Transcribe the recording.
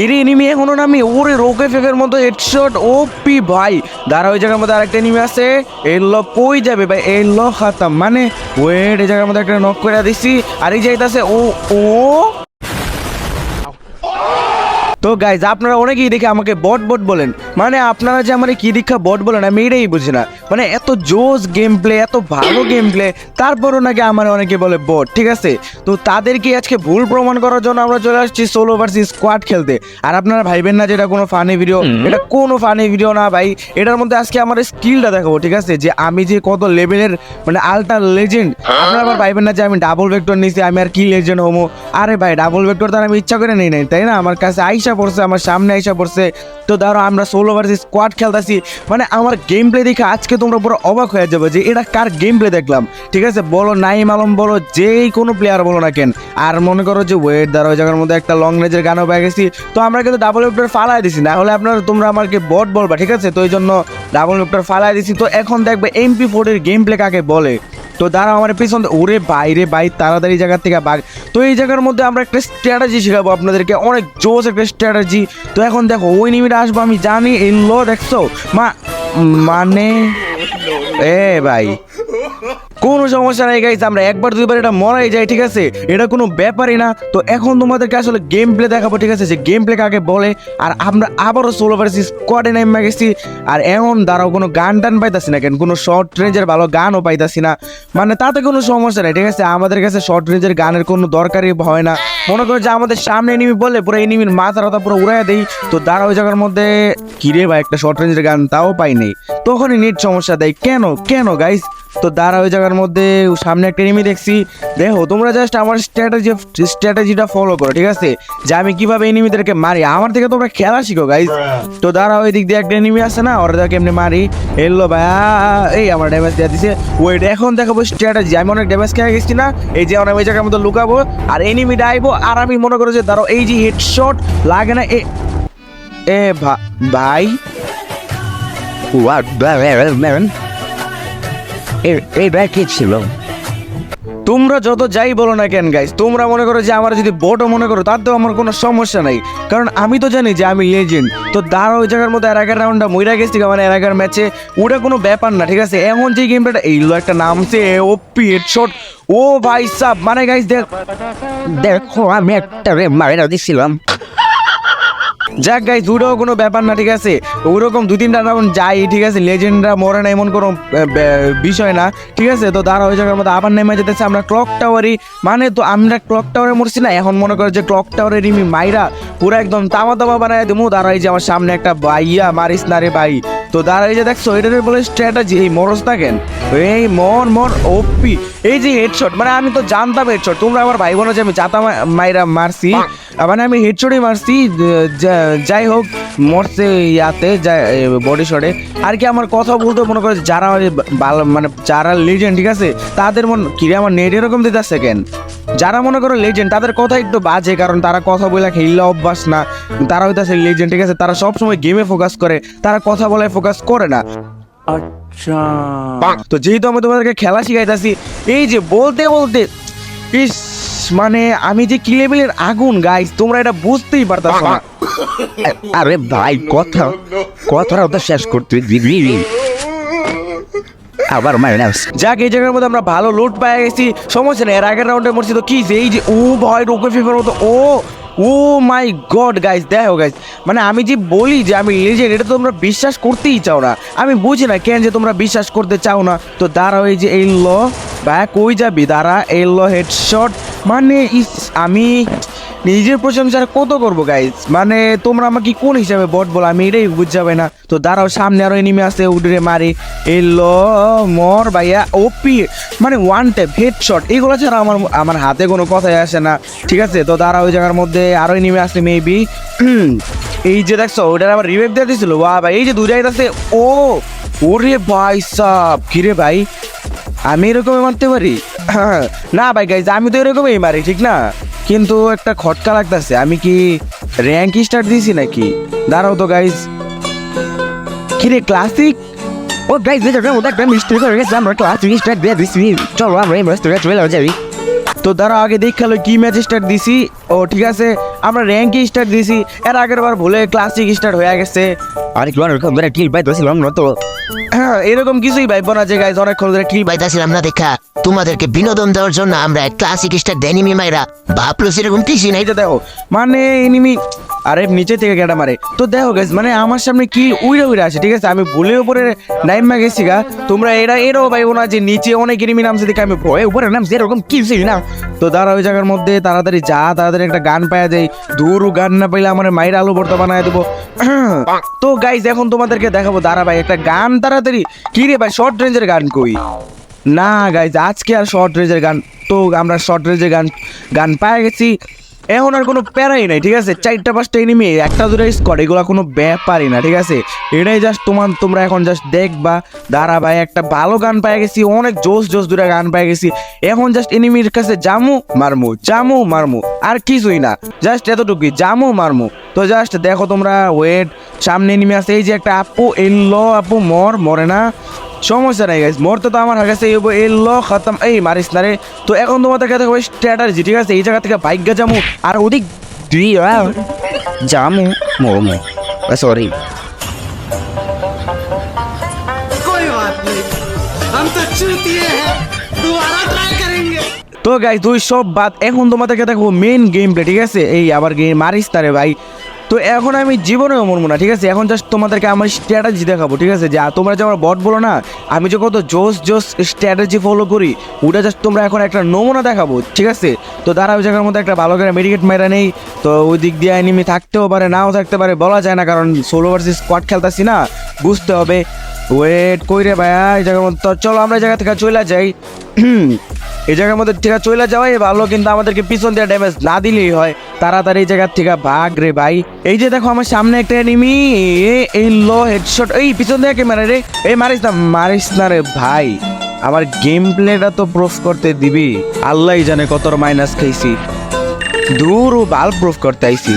কিরে এনিমি এখনও নামি ওরে রোকে ফেফের মতো হেডশট ও পি ভাই। দাঁড়া ওই জায়গার মধ্যে আরেকটা এনিমি আছে। এলো কই যাবে ভাই? এলো খাতাম মানে ওয়েট এই জায়গার মধ্যে একটা নক করে দিছি। আর এই যাইতাছে ও ও? তো গাইজ আপনারা অনেকেই দেখে আমাকে বট বট বলেন। মানে আপনারা যে আমার কি দীক্ষা বট বলেন আমি এটাই বুঝি না। মানে এত জোস গেম প্লে এত ভালো গেম প্লে তারপরও নাকি আমার অনেকে বলে বট ঠিক আছে? তো তাদেরকে আজকে ভুল প্রমাণ করার জন্য আমরা চলে আসছি সোলো ভার্সেস স্কোয়াড খেলতে। আর আপনারা ভাইবেন না যে এটা কোনো ফানি ভিডিও এটা কোনো ফানি ভিডিও না ভাই। এটার মধ্যে আজকে আমার স্কিলটা দেখাবো ঠিক আছে? যে আমি যে কত লেভেলের মানে আলটা লেজেন্ড আপনারা আবার ভাইবেন না যে আমি ডাবল ভেক্টর নিছি আমি আর কি লেজেন্ড হমো আরে ভাই ডাবল ভেক্টর তার আমি ইচ্ছা করে নেই নাই তাই না? আমার কাছে আইসা পড়ছে, আমার সামনে আইসা পড়ছে। তো ধরো আমরা ষোলো ভার্সেস স্কোয়াড খেলতেছি। মানে আমার গেম প্লে দেখে আজকে তোমরা পুরো অবাক হয়ে যাবে যে এটা কার গেম প্লে দেখলাম। ঠিক আছে? বলো নাইম আলম, বলো যেই কোনো প্লেয়ার বলো না কেন। আর মনে করো যে ওয়েট ওই জায়গার মধ্যে একটা লং রেঞ্জের গানও পেয়ে গেছি। তো আমরা কিন্তু ডাবল ভেক্টর ফালাই দিছি, না হলে আপনারা তোমরা আমাকে বট বলবা, ঠিক আছে? তো এই জন্য ডাবল ভেক্টর ফালাই দিছি। তো এখন দেখবে এমপি ফোর্টির গেম প্লে কাকে বলে? তো দাঁড়া আমার পিছন ওরে বাইরে বাই তাড়াতাড়ি জায়গা থেকে বাঘ। তো এই জায়গার মধ্যে আমরা একটা স্ট্র্যাটাজি শেখাবো আপনাদেরকে, অনেক জোস একটা স্ট্র্যাটাজি তো এখন দেখো, ওই নিমিটা আসব, আমি জানি এই ল দেখছ? মা মানে এ ভাই। কোনো সমস্যা নাই গাইজ আমরা একবার দুইবার এটা মরাই যাই ঠিক আছে? এটা কোনো ব্যাপারই না। তো এখন তোমাদেরকে আসলে গেম প্লে দেখাবো, ঠিক আছে? যে গেম প্লে কাকে বলে, আর আমরা আবারও সোলো ভার্সেস স্কোয়াডে নেমে গেছি, আর এখন দাঁড়াও কোনো গান টান পাইতাছি না, কেন? কোনো শর্ট রেঞ্জের ভালো গানও পাইতাছি না। মানে তাতে কোনো সমস্যা নেই, ঠিক আছে? আমাদের কাছে শর্ট রেঞ্জের গানের কোনো দরকারই হয় না। মনে করো যে আমাদের সামনে এনিমি বলে পুরো এনিমির মাথা রাতা পুরো উড়াই দেই। তো দাঁড়া ওই জায়গার মধ্যে, কিরে ভাই, একটা শর্ট রেঞ্জের গান, তাও পাইনি নেই। তখনই নেট সমস্যা দেয়। কেন কেন গাইস তো দাঁড়া ওই জায়গার মধ্যে সামনে একটা এনিমি দেখছি। দেখো তোমরা জাস্ট আমার স্ট্র্যাটেজি স্ট্র্যাটেজিটা ফলো করো ঠিক আছে? যে আমি কীভাবে এনিমিদেরকে মারি আমার থেকে তোমরা খেলা শিখো গাইস তো দাঁড়া ওই দিক দিয়ে একটা এনিমি আছে না ওরা দেখে এমনি মারি। এলো ভাইয়া এই আমার ড্যামেজ দেওয়া দিছে। ওয়েট এখন দেখাবো স্ট্র্যাটেজি আমি অনেক ড্যামেজ খেয়ে গেছি না এই যে আমরা ওই জায়গার মধ্যে লুকাবো আর এনিমিটা ডাইবো আর আমি মনে করো যে ধরো এই যে হেডশট লাগে না এ এ ভাই। Man? এই এইটা ছিল? তোমরা যত যাই বলো না কেন গাইস তোমরা মনে করো যে আমার যদি বটও মনে করো তাতেও আমার কোনো সমস্যা নাই। কারণ আমি তো জানি যে আমি লেজেন্ড তো দাঁড়া ওই জায়গার মধ্যে এর আগের রাউন্ডটা মইরা গেছি মানে এর আগের ম্যাচে ওটা কোনো ব্যাপার না ঠিক আছে? এমন যে গেমটা এইগুলো একটা নামছে ওপি হেডশট ও ভাই সাব মানে গাইস দেখ দেখো আমি একটা রে মারা দিছিলাম। যাক গাইস দুটাও কোনো ব্যাপার না, ঠিক আছে? ওরকম দু তিনটা রাউন্ড যাই, ঠিক আছে? লেজেন্ডরা মরে না, এমন কোনো বিষয় না, ঠিক আছে? তো দাঁড়া হয়ে জায়গার মধ্যে আবার নেমে যেতেছে আমরা ক্লক টাওয়ারই মানে তো আমরা ক্লক টাওয়ারে মরছি না, এখন মনে করো যে ক্লক টাওয়ারের রিমি মাইরা পুরো একদম তামা তামা বানায় দেবো দাঁড়াই যে আমার সামনে একটা বাইয়া মারিস না রে ভাই। তো দাঁড়াই যে দেখছ, এটার বলে স্ট্র্যাটাজি এই মরস থাকেন এই মন মন ওপি এই যে হেডশট মানে আমি তো জানতাম হেডশট তোমরা আমার ভাই বোন যে আমি জাতা মাইরা মারছি মানে আমি হেডশটই মারছি যাই হোক মরছে ইয়াতে বডি শটে আর কি আমার কথা বলতে মনে করে যারা ভালো মানে যারা লেজেন্ড ঠিক আছে? তাদের মন কিরে আমার নেট এরকম দিতে সেকেন্ড যারা মনে করো লেজেন্ড তাদের কথা একটু বাজে কারণ তারা কথা বলে খেললে অভ্যাস না। তারা হইতাছে লেজেন্ড ঠিক আছে? তারা সবসময় গেমে ফোকাস করে তারা কথা বলে ফোকাস করে না। আচ্ছা। তো যেহেতু আমি তোমাদেরকে খেলা শিখাইতাছি এই যে বলতে বলতে ইস মানে আমি যে কি লেভেলের আগুন গাইস তোমরা এটা বুঝতেই পারতাছো না। আরে ভাই কথা কথাটা তো শেষ করতে দিবি আবার মাইনাস। যাক এই জায়গার মধ্যে আমরা ভালো লুট পেয়ে গেছি। সমস্যা নেই এর আগের রাউন্ডে মরছি তো কি যে এই যে ও ভয় রোকে ফিফার মতো oh oh my god guys দেখো গাইস মানে আমি যে বলি যে আমি লেজেন্ড এটা তোমরা বিশ্বাস করতেই চাও না। আমি বুঝি না কেন যে তোমরা বিশ্বাস করতে চাও না। তো দাঁড়াও এই যে এই ল বা কই যাবি? দাঁড়া এই ল হেডশট মানে আমি নিজের প্রশংসার কত করব গাইস মানে তোমরা আমাকে কোন হিসাবে বট বলো, আমি এটাই বুঝ যাবে না। তো দাঁড়াও, সামনে আরও এনিমি আছে, উডরে মারি। এলো মর ভাইয়া ওপি মানে ওয়ান ট্যাপ হেডশট এগুলো ছাড়া আমার আমার হাতে কোনো কথাই আসে না, ঠিক আছে? তো দাঁড়া ওই জায়গার মধ্যে আরও এনিমি আসছে মেবি এই যে দেখছ, ওটার আবার রিভাইভ দিয়ে দিছিল ওয়া ভাই, এই যে দূরে আছে ও, ওরে ভাই সাব, কিরে ভাই? আমি এরকমই মারতে পারি? না ভাই গাইজ আমি তো এরকমই মারি ঠিক না? কিন্তু একটা খটকা লাগতেছে আমি কি র্যাঙ্ক স্টার্ট দিয়েছি নাকি? দাঁড়াও তো গাইজ কিরে ক্লাসিক ও গাইস এটা ওটা একটা মিস্ত্রি করে গেছে আমরা ক্লাস স্টার্ট দিয়ে দিছি। চলো আমরা এই রেস্টুরেন্ট চলে যাবি তো দাঁড়াও আগে দেখাল কি ম্যাচ স্টার্ট দিছি। ও ঠিক আছে। আমরা র্যাঙ্ক স্টার্ট দিছি এর আগের বার ভুলে ক্লাসিক স্টার্ট হয়ে গেছে। আরে কি অনেক ধরে টিল পাইতেছিলাম না তো? হ্যাঁ এরকম কিছুই ভাইব না যে গাইজ অনেকক্ষণ ধরে টিল পাইতেছিলাম না দেখা। তোমাদেরকে বিনোদন দেওয়ার জন্য আমরা ক্লাসিক স্টার ডেনিমি মাইরা। ভাবলো সেরকম কিছুই নাই দেখো। মানে এনিমি আরে নিচে থেকে গেটা মারে। তো দেখো গাইজ মানে আমার সামনে কি উইরা উইরা আছে, ঠিক আছে? আমি ভুলে উপরে নাইমা গেছি গা। তোমরা এরা এরাও ভাইবো না যে নিচে অনেক এনিমি নামছে দেখে আমি ভয়ে উপরে নামছি, এরকম কিছুই না। তো দাঁড়া ওই জায়গার মধ্যে, তাড়াতাড়ি যা, তাড়াতাড়ি একটা গান পাওয়া যায় দূর গান না পাইলে আমার মায়ের আলু ভর্তা বানায় দেবো। তো গাইজ এখন তোমাদেরকে দেখাবো, দাঁড়া ভাই, একটা গান তাড়াতাড়ি। কি রে ভাই শর্ট রেঞ্জের গান কই? না গাইজ আজকে আর শর্ট রেঞ্জের গান, তো আমরা শর্ট রেঞ্জের গান গান পেয়ে গেছি। এখন আর কোনো প্যারাই নাই, ঠিক আছে? চারটা পাঁচটা এনিমি একটা দুটো স্কট এগুলো কোনো ব্যাপারই না, ঠিক আছে? এটাই জাস্ট তোমার তোমরা এখন জাস্ট দেখবা। দাঁড়া ভাই, একটা ভালো গান পাই গেছি, অনেক জোস জোস দুটো গান পাই গেছি। এখন জাস্ট এনিমির কাছে জামু মারমু জামু মারমু, আর কিছুই না। জাস্ট এতটুকুই, জামু মারমু। তো জাস্ট দেখো তোমরা ওয়েট সামনে নেমে আসে এই যে একটা আপু, এলো আপু, মর, মরে না। সমস্যা নাই গাইজ মরতে তো আমার এই এলো, খতম। এই, মারিস না রে। তো এখন তোমাদেরকে দেখো স্ট্র্যাটার্জি ঠিক আছে? এই জায়গা থেকে বাইক গা যাব আর ওদিক জামু, মরমো। সরি তো গাইজ তুই সব বাদ, এখন তোমাদেরকে দেখো মেন গেম প্লে ঠিক আছে? এই আবার গেম মারিস তারে ভাই। তো এখন আমি জীবনেও মরবো না, ঠিক আছে? এখন জাস্ট তোমাদেরকে আমার স্ট্র্যাটেজি দেখাবো, ঠিক আছে? যা তোমরা যে আমার বট বলো না, আমি যে কত জোস জোস স্ট্র্যাটেজি ফলো করি, ওটা জাস্ট তোমরা এখন একটা নমুনা দেখাবো, ঠিক আছে? তো তারা ওই জায়গার মধ্যে একটা ভালো করে মেডিকেট মেরা নেই, তো ওই দিক দিয়ে এনিমি থাকতেও পারে, নাও থাকতে পারে, বলা যায় না, কারণ ষোলো ভার্সেস স্কোয়াড খেলতেছি না, বুঝতে হবে। ওয়েট কই রে ভাইয়া এই জায়গার মধ্যে চলো আমরা এই জায়গা থেকে চলে যাই। এই জায়গার মধ্যে আছে চলে যাওয়াই ভালো, কিন্তু আমাদেরকে পিছন দিয়ে ড্যামেজ না দিলেই হয়। তাড়াতাড়ি এই জায়গার থেকে ভাগ রে ভাই। এই যে দেখো, আমার সামনে একটা এনিমি এই লো হেডশট এই, পিছন দিয়ে ক্যামেরা রে? এই, মারিস না মারিস না রে ভাই। আমার গেম প্লেটা তো প্রুফ করতে দিবি। আল্লাহই জানে কত মাইনাস খাইছি। দূর ও বাল প্রুফ করতে আইছি।